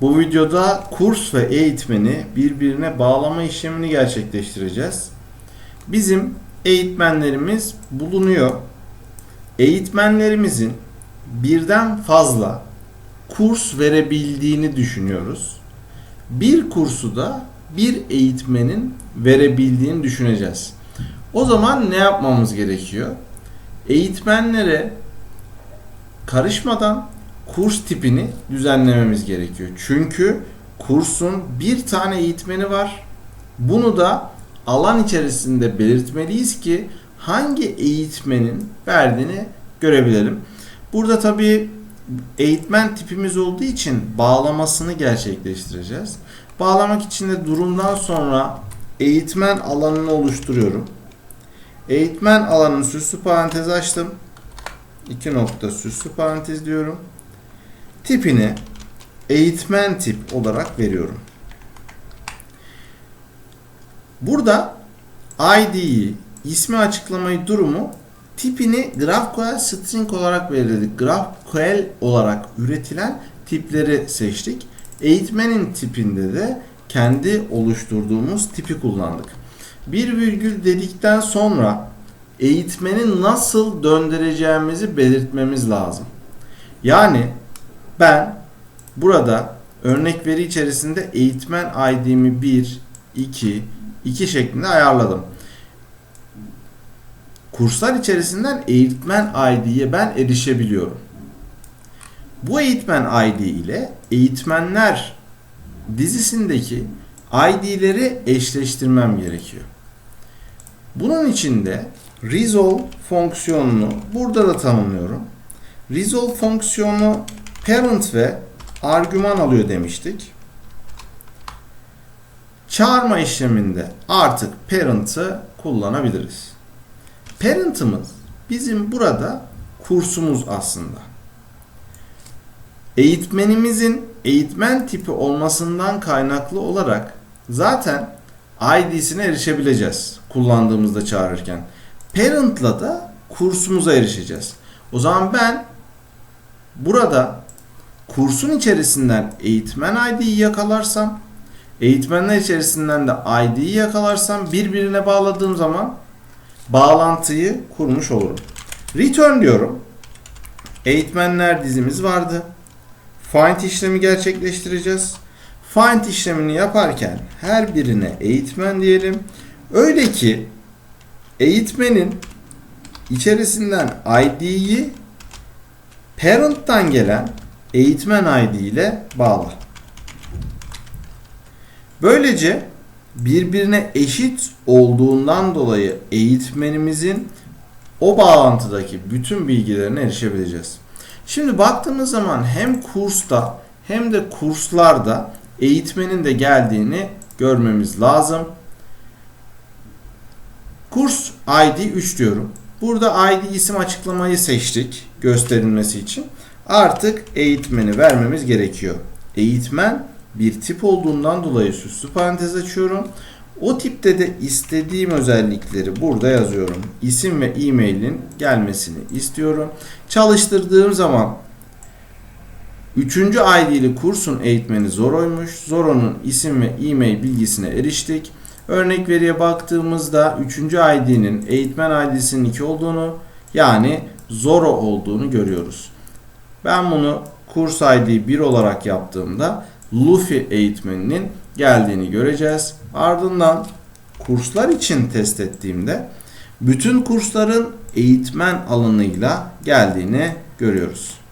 Bu videoda kurs ve eğitmeni birbirine bağlama işlemini gerçekleştireceğiz. Bizim eğitmenlerimiz bulunuyor. Eğitmenlerimizin birden fazla kurs verebildiğini düşünüyoruz. Bir kursu da bir eğitmenin verebildiğini düşüneceğiz. O zaman ne yapmamız gerekiyor? Eğitmenlere karışmadan kurs tipini düzenlememiz gerekiyor. Çünkü kursun bir tane eğitmeni var. Bunu da alan içerisinde belirtmeliyiz ki hangi eğitmenin verdiğini görebilelim. Burada tabii eğitmen tipimiz olduğu için bağlamasını gerçekleştireceğiz. Bağlamak için de durumdan sonra eğitmen alanını oluşturuyorum. Eğitmen alanını süslü parantez açtım. 2 nokta süslü parantez diyorum. Tipini eğitmen tip olarak veriyorum. Burada ID'yi, ismi açıklamayı, durumu tipini GraphQL string olarak belirledik. GraphQL olarak üretilen tipleri seçtik. Eğitmenin tipinde de kendi oluşturduğumuz tipi kullandık. Bir virgül dedikten sonra eğitmeni nasıl döndüreceğimizi belirtmemiz lazım. Yani ben burada örnek veri içerisinde eğitmen ID'mi 1, 2, 2 şeklinde ayarladım. Kurslar içerisinden eğitmen ID'ye ben erişebiliyorum. Bu eğitmen ID ile eğitmenler dizisindeki ID'leri eşleştirmem gerekiyor. Bunun için de resolve fonksiyonunu burada da tanımlıyorum. Resolve fonksiyonu parent ve argüman alıyor demiştik. Çağırma işleminde artık parent'ı kullanabiliriz. Parent'ımız bizim burada kursumuz aslında. Eğitmenimizin eğitmen tipi olmasından kaynaklı olarak zaten ID'sine erişebileceğiz kullandığımızda çağırırken. Parent'la da kursumuza erişeceğiz. O zaman ben burada kursun içerisinden eğitmen ID'yi yakalarsam, eğitmenler içerisinden de ID'yi yakalarsam birbirine bağladığım zaman bağlantıyı kurmuş olurum. Return diyorum. Eğitmenler dizimiz vardı. Find işlemi gerçekleştireceğiz. Find işlemini yaparken her birine eğitmen diyelim. Öyle ki eğitmenin içerisinden ID'yi parent'tan gelen eğitmen ID ile bağla. Böylece birbirine eşit olduğundan dolayı eğitmenimizin o bağlantıdaki bütün bilgilerine erişebileceğiz. Şimdi baktığımız zaman hem kursta hem de kurslarda eğitmenin de geldiğini görmemiz lazım. Kurs ID 3 diyorum. Burada ID isim açıklamayı seçtik gösterilmesi için. Artık eğitmeni vermemiz gerekiyor. Eğitmen bir tip olduğundan dolayı süslü parantez açıyorum. O tipte de istediğim özellikleri burada yazıyorum. İsim ve e-mail'in gelmesini istiyorum. Çalıştırdığım zaman Üçüncü ID'li kursun eğitmeni Zoro'ymuş. Zoro'nun isim ve e-mail bilgisine eriştik. Örnek veriye baktığımızda 3. ID'nin eğitmen ID'sinin 2 olduğunu yani Zoro olduğunu görüyoruz. Ben bunu kurs ID 1 olarak yaptığımda Luffy eğitmeninin geldiğini göreceğiz. Ardından kurslar için test ettiğimde bütün kursların eğitmen alanıyla geldiğini görüyoruz.